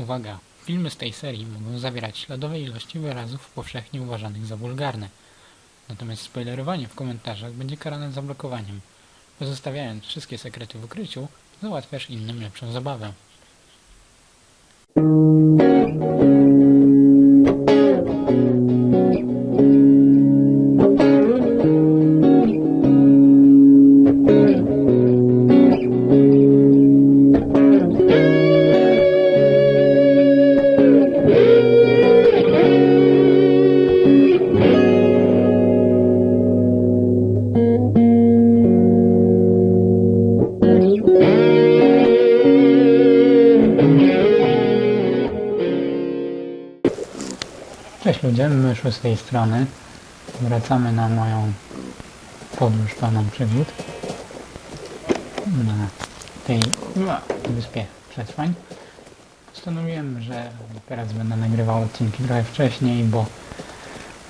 Uwaga! Filmy z tej serii mogą zawierać śladowe ilości wyrazów powszechnie uważanych za wulgarne. Natomiast spoilerowanie w komentarzach będzie karane zablokowaniem. Pozostawiając wszystkie sekrety w ukryciu, załatwiasz innym lepszą zabawę. Cześć ludzie, myszły z tej strony. Wracamy na moją podróż pełną przygód. Na tej wyspie przetrwań. Postanowiłem, że teraz będę nagrywał odcinki trochę wcześniej, bo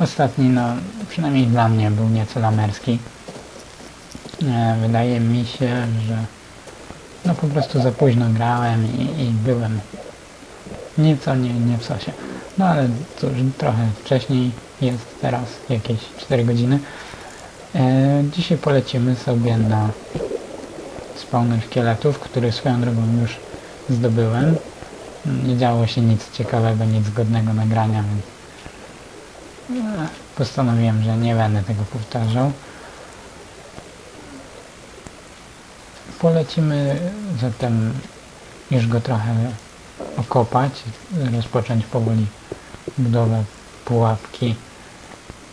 ostatni, no przynajmniej dla mnie, był nieco lamerski. E, Wydaje mi się, że no po prostu za późno grałem i, i byłem nieco nie, nie w sosie. No ale cóż, trochę wcześniej jest teraz, jakieś 4 godziny. E, dzisiaj polecimy sobie na spawner szkieletów, który swoją drogą już zdobyłem. Nie działo się nic ciekawego, nic godnego nagrania, więc e, postanowiłem, że nie będę tego powtarzał. Polecimy zatem już go trochę okopać, rozpocząć powoli budowę pułapki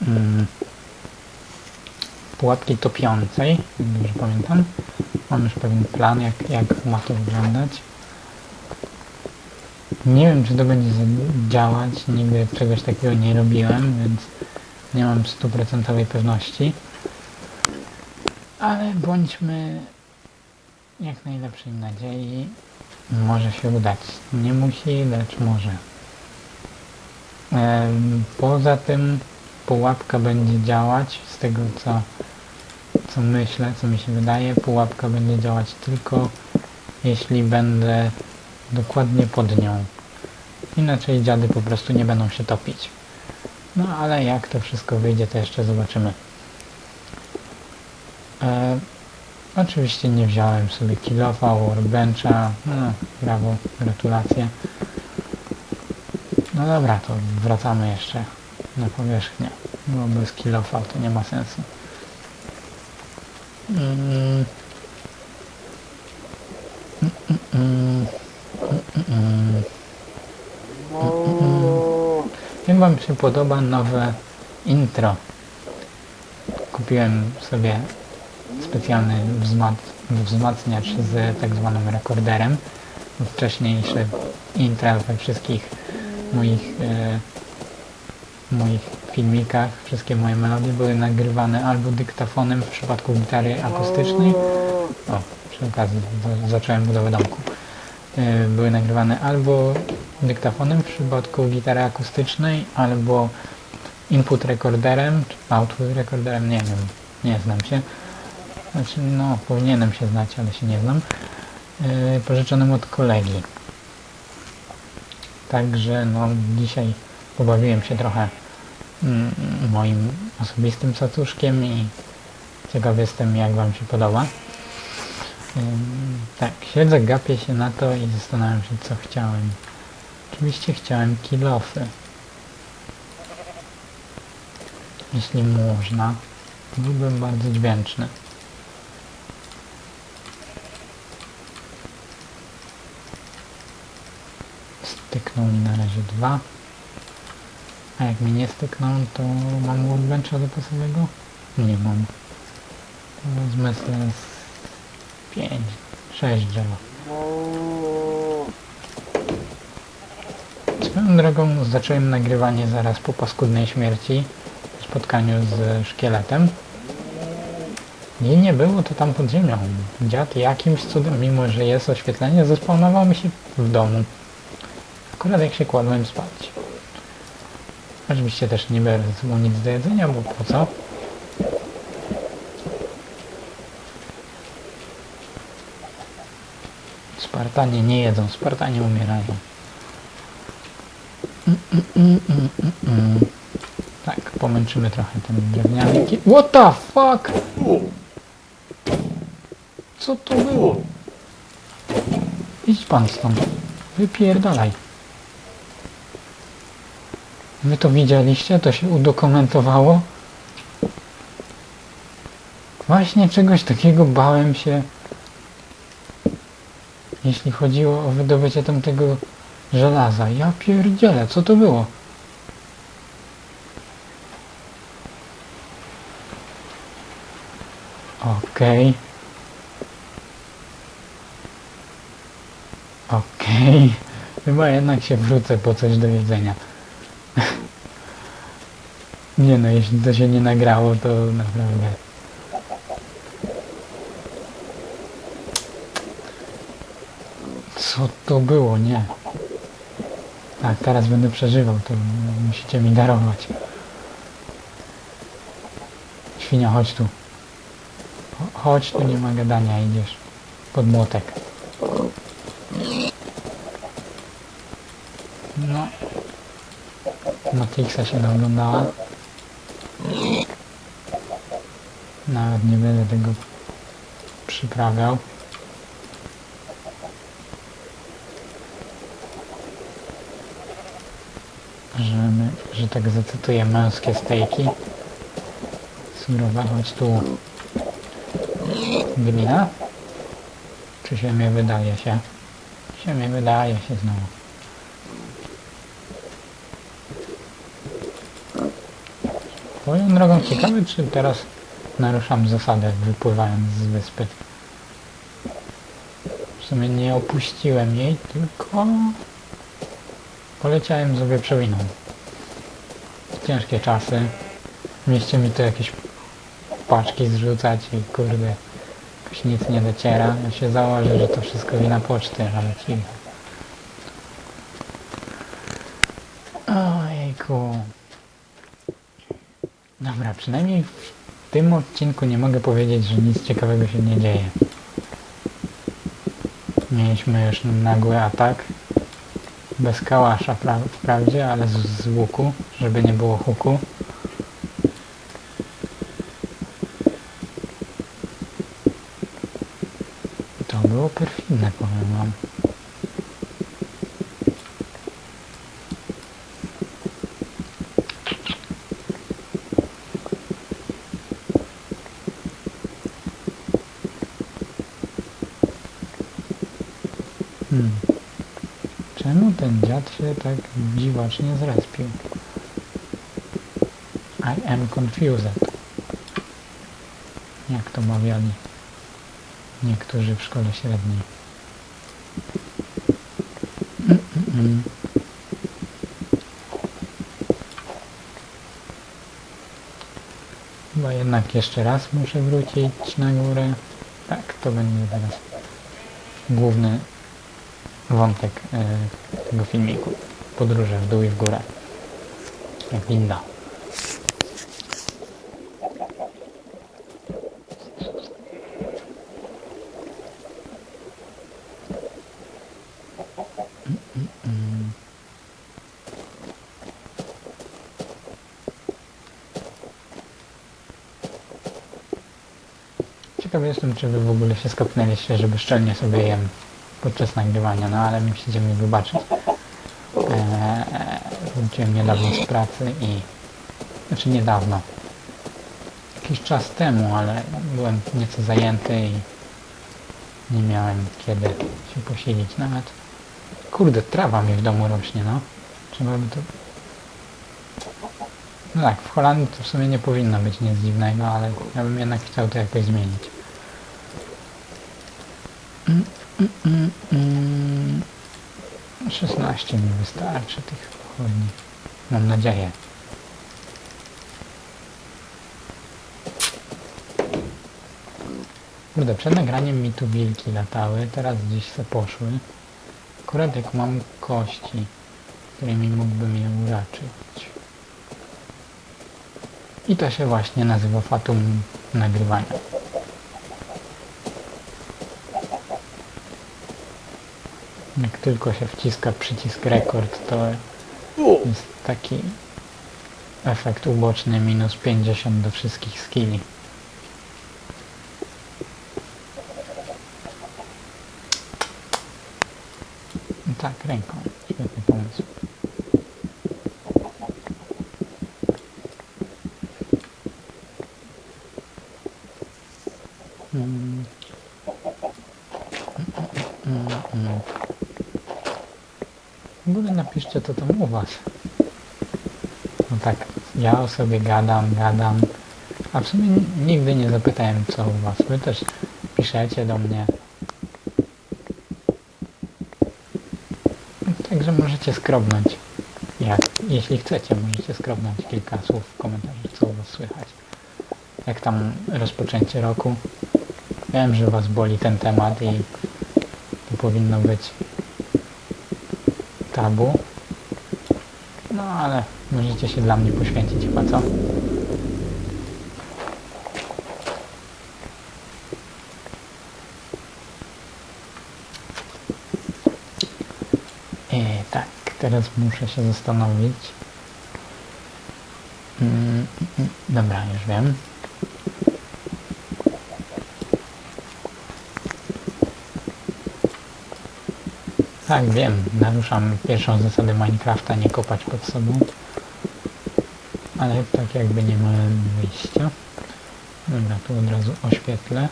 mm, pułapki topiącej, dobrze pamiętam. Mam już pewien plan, jak, jak ma to wyglądać. Nie wiem, czy to będzie działać, nigdy czegoś takiego nie robiłem, więc nie mam stuprocentowej pewności. Ale bądźmy jak najlepszej nadziei. Może się udać. Nie musi, lecz może. Poza tym pułapka będzie działać z tego co, co myślę, co mi się wydaje. Pułapka będzie działać tylko jeśli będę dokładnie pod nią. Inaczej dziady po prostu nie będą się topić. No ale jak to wszystko wyjdzie, to jeszcze zobaczymy. E, oczywiście nie wziąłem sobie kilofa, workbencha. No, brawo, gratulacje. No dobra, to wracamy jeszcze na powierzchnię. Bo bez kilofa to nie ma sensu. Mm. Wam się podoba nowe intro? Kupiłem sobie specjalny wzmac- wzmacniacz z tak zwanym rekorderem. Wcześniejsze intra we wszystkich moich, e, moich filmikach, wszystkie moje melodie były nagrywane albo dyktafonem w przypadku gitary akustycznej. O, przy okazji za- zacząłem budowę domku. E, były nagrywane albo dyktafonem w przypadku gitary akustycznej, albo input rekorderem, czy output rekorderem, nie wiem, nie znam się. Znaczy, no, powinienem się znać, ale się nie znam. Yy, pożyczonym od kolegi. Także, no, dzisiaj pobawiłem się trochę mm, moim osobistym cacuszkiem i ciekaw jestem, jak Wam się podoba. Ym, tak, siedzę, gapię się na to i zastanawiam się, co chciałem. Oczywiście chciałem kilofy. Jeśli można, byłbym bardzo dźwięczny. Stykną mi na razie dwa. A jak mi nie stykną, to mam workbencha zapasowego? Nie mam. To wezmę sobie z pięć, sześć drzewa. Swoją drogą zacząłem nagrywanie zaraz po paskudnej śmierci w spotkaniu z szkieletem. Jej nie było to tam pod ziemią. Dziad jakimś cudem, mimo że jest oświetlenie, zespawnował mi się w domu. Akurat jak się kładłem spać. Oczywiście też nie biorę ze nic do jedzenia, bo po co? Spartanie nie jedzą, Spartanie umierają. Tak, pomęczymy trochę ten drewniany What the fuck? Co to było? Idź pan stąd. Wypierdalaj. Wy to widzieliście? To się udokumentowało? Właśnie czegoś takiego bałem się, jeśli chodziło o wydobycie tamtego żelaza. Ja pierdzielę, co to było? Okej. Okej. Chyba jednak się wrócę po coś do jedzenia. Nie no, jeśli to się nie nagrało, to naprawdę... Co to było? Nie. Tak, teraz będę przeżywał, to musicie mi darować. Świnia, chodź tu. Cho- Chodź, tu nie ma gadania, idziesz. Pod młotek. No. Matrixa się naoglądała. Nawet nie będę tego przyprawiał. Że, tak zacytuję męskie stejki. Surowe, chodź tu. Glina? Czy się mnie wydaje się? Się mnie wydaje się znowu. Swoją drogą ciekawy, czy teraz naruszam zasadę wypływając z wyspy. W sumie nie opuściłem jej, tylko poleciałem sobie przewiną. Ciężkie czasy. Mieście mi tu jakieś paczki zrzucać i kurde, jakoś nic nie dociera. Ja się założę, że to wszystko wina poczty, ale cicho. Ojejku. Dobra, przynajmniej tym odcinku nie mogę powiedzieć, że nic ciekawego się nie dzieje. Mieliśmy już nagły atak. Bez kałasza pra wprawdzie, ale z, z łuku, żeby nie było huku. To było perfidne, powiem wam. Hmm. Czemu tak dziwacznie zrespił? I am confused. Jak to mawiali niektórzy w szkole średniej. Mm. Chyba jednak jeszcze raz muszę wrócić na górę. Tak, to będzie teraz główny wątek e, tego filmiku. Podróże w dół i w górę. Jak winda. Ciekawy jestem, czy wy w ogóle się skapnęliście, żeby szczelnie sobie jem podczas nagrywania, no ale musicie mi wybaczyć. Wróciłem niedawno z pracy i... Znaczy niedawno. Jakiś czas temu, ale byłem nieco zajęty i nie miałem kiedy się posilić nawet. Kurde, trawa mi w domu rośnie, no. Trzeba by to... No tak, w Holandii to w sumie nie powinno być nic dziwnego, ale ja bym jednak chciał to jakoś zmienić. Mm, mm, mm. 16 mi wystarczy tych pochodni. Mam nadzieję. Kurde, przed nagraniem mi tu wilki latały, teraz gdzieś se poszły. Akurat jak mam kości, którymi mógłbym je uraczyć. I to się właśnie nazywa fatum nagrywania. Jak tylko się wciska przycisk rekord, to Jest taki efekt uboczny minus 50 do wszystkich skilli. Tak, ręką. Świetny pomysł. Mm. Mm, mm, mm. W ogóle napiszcie to tam u was. No tak, ja o sobie gadam, gadam, a w sumie nigdy nie zapytałem co u was. Wy też piszecie do mnie. Także możecie skrobnąć. Jak, jeśli chcecie, możecie skrobnąć kilka słów w komentarzach, co u was słychać. Jak tam rozpoczęcie roku. Wiem, że was boli ten temat i to powinno być tabu. No ale możecie się dla mnie poświęcić chyba, co? E, tak, teraz muszę się zastanowić. Mm, mm, dobra, już wiem. Tak, wiem, naruszam pierwszą zasadę Minecrafta, nie kopać pod sobą. Ale tak jakby nie ma wyjścia. Dobra, tu od razu oświetlę.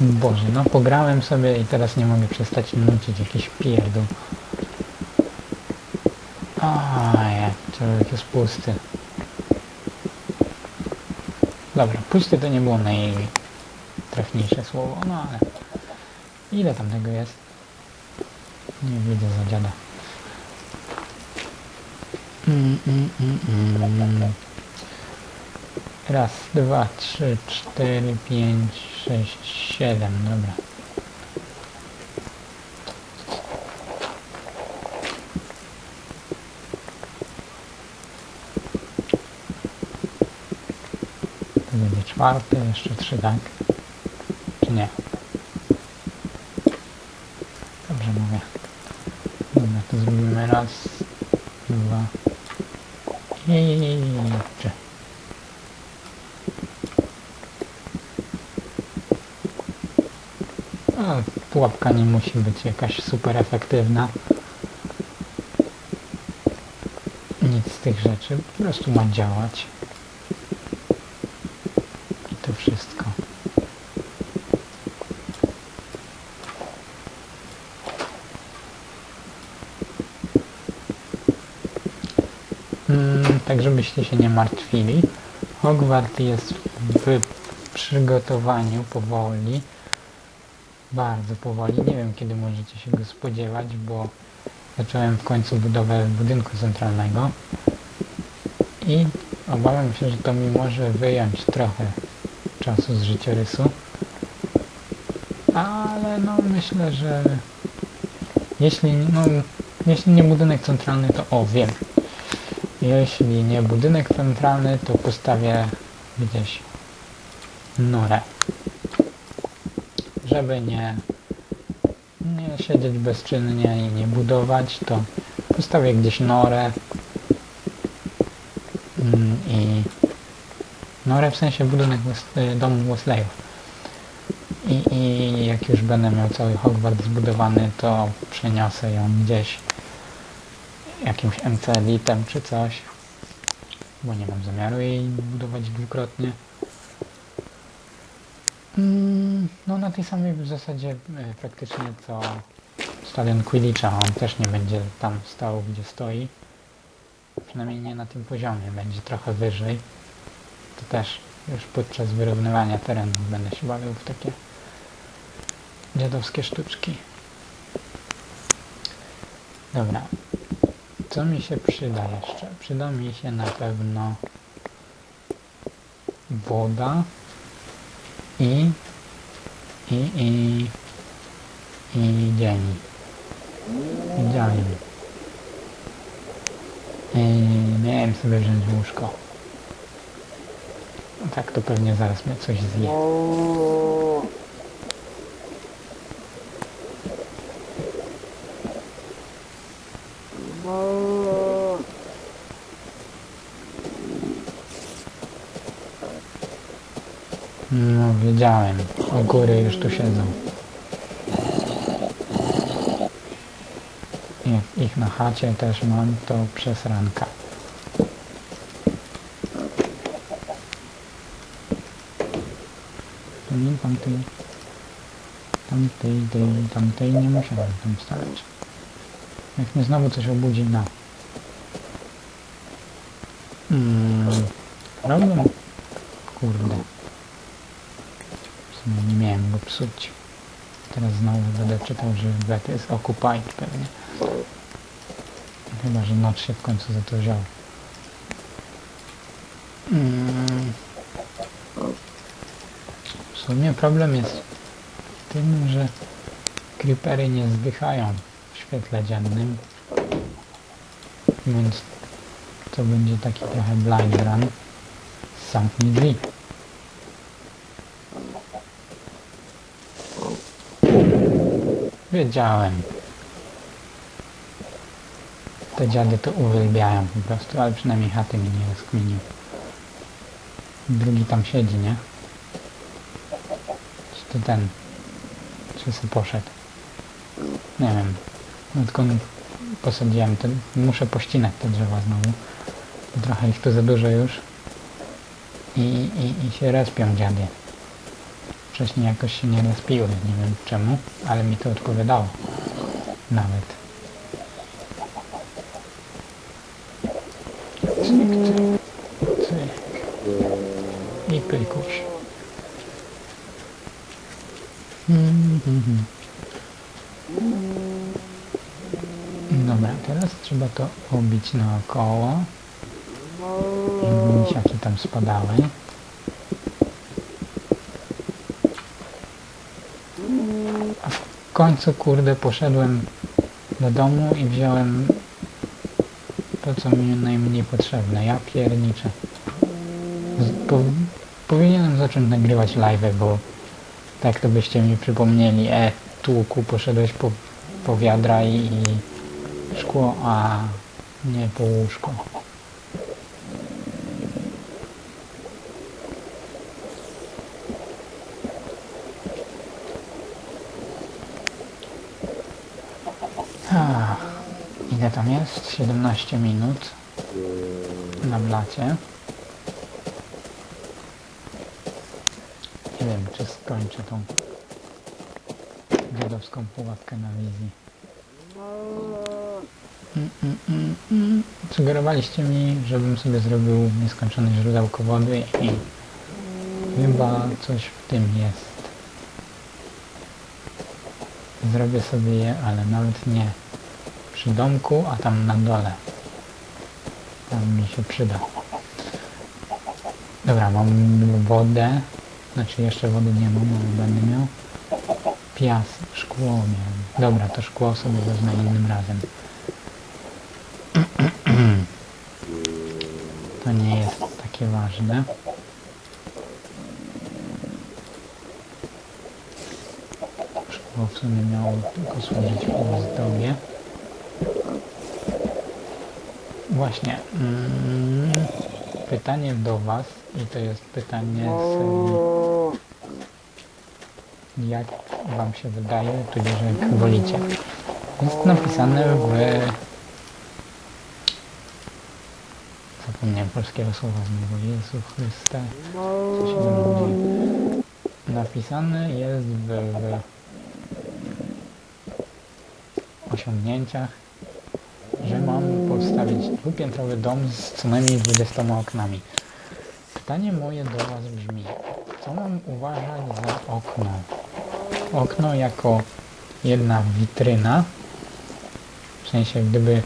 Boże, no pograłem sobie i teraz nie mogę przestać nucić jakiś pierdół. A, człowiek jest pusty. Dobra, pusty to nie było najtrafniejsze słowo, no ale ile tam tego jest? Nie widzę za dziada. Mm, mm, mm, mm. Raz, dwa, trzy, cztery, pięć, sześć, siedem, dobra. To będzie czwarte, jeszcze trzy, tak? Czy nie? Dobrze mówię. Dobra, to zrobimy raz, dwa i trzy. A, pułapka nie musi być jakaś super efektywna. Nic z tych rzeczy, po prostu ma działać. I to wszystko. Mm, tak żebyście się nie martwili. Hogwart jest w przygotowaniu powoli. Bardzo powoli. Nie wiem kiedy możecie się go spodziewać, bo zacząłem w końcu budowę budynku centralnego. I obawiam się, że to mi może wyjąć trochę czasu z życiorysu. Ale no myślę, że jeśli, no, jeśli nie budynek centralny, to o wiem. Jeśli nie budynek centralny, to postawię gdzieś norę. Żeby nie, nie siedzieć bezczynnie i nie budować, to postawię gdzieś norę mm, i norę w sensie budynek y, domu Wesleyów. I, I jak już będę miał cały Hogwart zbudowany, to przeniosę ją gdzieś jakimś MC Elitem czy coś, bo nie mam zamiaru jej budować dwukrotnie. Mm, No na tej samej w zasadzie e, praktycznie co stadion Quidditcha, on też nie będzie tam stał gdzie stoi. Przynajmniej nie na tym poziomie, będzie trochę wyżej. To też już podczas wyrównywania terenu będę się bawił w takie dziadowskie sztuczki. Dobra, co mi się przyda jeszcze? Przyda mi się na pewno woda i i i i dzień. I dzień. Yy, Miałem sobie wziąć łóżko. No tak to pewnie zaraz mnie coś zje. No wiedziałem. O góry już tu siedzą. Jak ich na chacie też mam, to przez ranka. Tu nie tamtej, tamtej, tej, tamtej nie musiałem tam stawiać. Jak mnie znowu coś obudzi, no. Mm, problem? Kurde. Nie miałem go psuć. Teraz znowu będę czytał, że bet jest occupied pewnie. Chyba, że noc się w końcu za to wziął. Mm. W sumie problem jest w tym, że creepery nie zdychają w świetle dziennym. Więc to będzie taki trochę blind run. Zamknij drzwi. Wiedziałem. Te dziady to uwielbiają po prostu, ale przynajmniej chaty mi nie rozkminił. Drugi tam siedzi, nie? Czy to ten? Czy sobie poszedł? Nie wiem. Odkąd posadziłem, to muszę pościnać te drzewa znowu. Trochę ich tu za dużo już. I, i, i się respią dziady. Wcześniej jakoś się nie respiły, nie wiem czemu, ale mi to odpowiadało. Nawet. Cyk, cyk, cyk. I pykuś. Mhm, mhm. Dobra, teraz trzeba to obić naokoło. Misiaki tam spadały. A w końcu, kurde, poszedłem do domu i wziąłem to, co mi najmniej potrzebne. Ja pierniczę. Po, powinienem zacząć nagrywać live, bo tak to byście mi przypomnieli. E, tłuku, poszedłeś po, po wiadra i, i szkło, a nie po łóżko. Ah, ile tam jest? 17 minut na blacie. Nie wiem, czy skończę tą dziadowską pułapkę na wizji. Mm, mm, mm. Sugerowaliście mi, żebym sobie zrobił nieskończone źródełko wody i chyba coś w tym jest. Zrobię sobie je, ale nawet nie przy domku, a tam na dole. Tam mi się przyda. Dobra, mam wodę. Znaczy jeszcze wody nie mam, ale będę miał. Piasek, szkło miałem. Dobra, to szkło sobie wezmę innym razem. To nie jest takie ważne. Szkło w sumie miało tylko służyć w ozdobie. Właśnie. Mm, pytanie do Was i to jest pytanie z jak Wam się wydaje, tudzież jak wolicie. Jest napisane w... Zapomniałem polskiego słowa znowu. Jezu Chryste. Co się ze mną dzieje? Napisane jest w, w osiągnięciach, postawić dwupiętrowy dom z co najmniej 20 oknami. Pytanie moje do Was brzmi, co mam uważać za okno? Okno jako jedna witryna, w sensie gdyby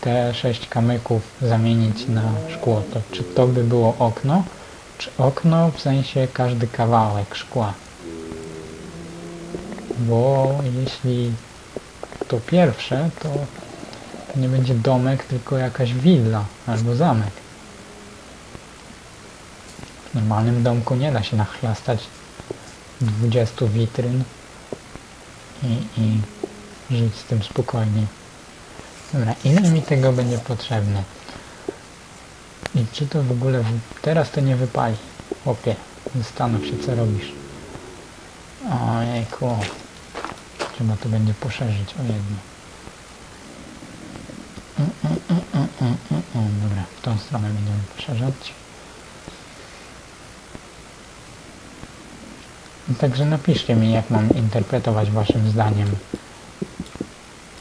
te sześć kamyków zamienić na szkło, to czy to by było okno, czy okno w sensie każdy kawałek szkła? Bo jeśli to pierwsze, to To nie będzie domek, tylko jakaś willa albo zamek. W normalnym domku nie da się nachlastać 20 witryn i, i żyć z tym spokojnie. Dobra, ile mi tego będzie potrzebne? I czy to w ogóle... W... Teraz to nie wypali. Chłopie, zastanów się co robisz. Ojejku. Trzeba to będzie poszerzyć o jedno. Mm, mm, mm, mm, mm, mm, mm. Dobra, w tą stronę będziemy poszerzać. Także napiszcie mi, jak mam interpretować waszym zdaniem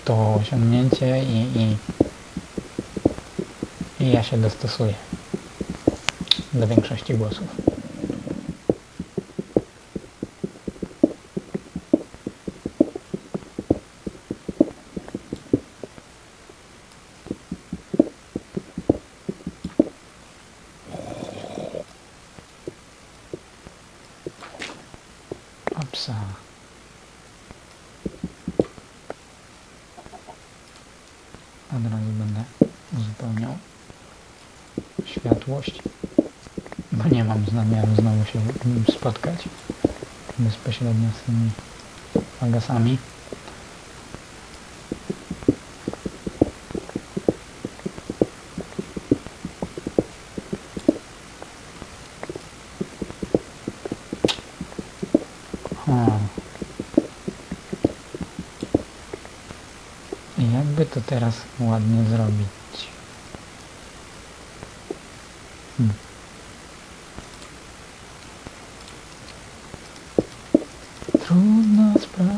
to osiągnięcie i, i, i ja się dostosuję do większości głosów. Opsa. Od razu będę uzupełniał światłość, bo nie mam zamiaru znowu się spotkać bezpośrednio z tymi fagasami. O. I jakby to teraz ładnie zrobić? Hmm. Trudna sprawa.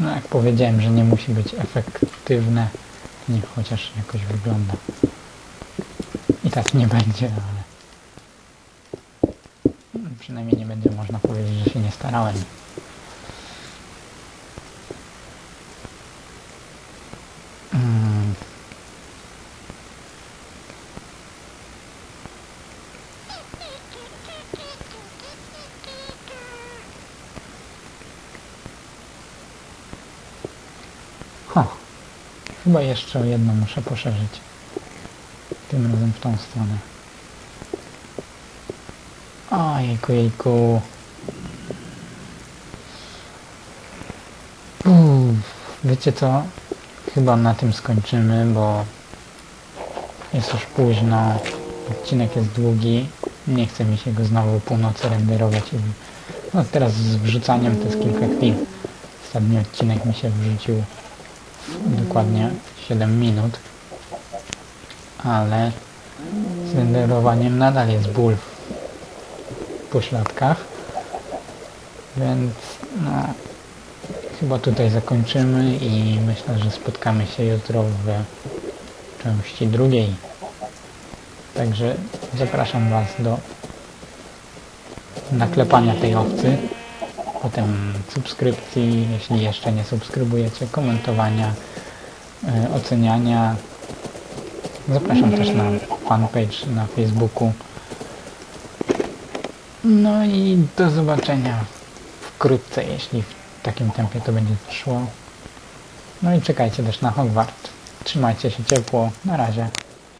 No jak powiedziałem, że nie musi być efektywne, niech chociaż jakoś wygląda. I tak nie będzie, ale przynajmniej nie będzie można powiedzieć, że się nie starałem. Chyba jeszcze o jedno muszę poszerzyć. Tym razem w tą stronę. Ojejku, jejku. Uff, wiecie co? Chyba na tym skończymy, bo jest już późno. Odcinek jest długi. Nie chce mi się go znowu o północy renderować. No teraz z wrzucaniem to jest kilka chwil. Ostatni odcinek mi się wrzucił dokładnie 7 minut. Ale z renderowaniem nadal jest ból w pośladkach. Więc no chyba tutaj zakończymy i myślę, że spotkamy się jutro w części drugiej. Także zapraszam Was do naklepania tej owcy, potem subskrypcji, jeśli jeszcze nie subskrybujecie, komentowania, oceniania. Zapraszam też na fanpage na Facebooku. No i do zobaczenia wkrótce, jeśli w takim tempie to będzie szło. No i czekajcie też na Hogwart. Trzymajcie się ciepło. Na razie.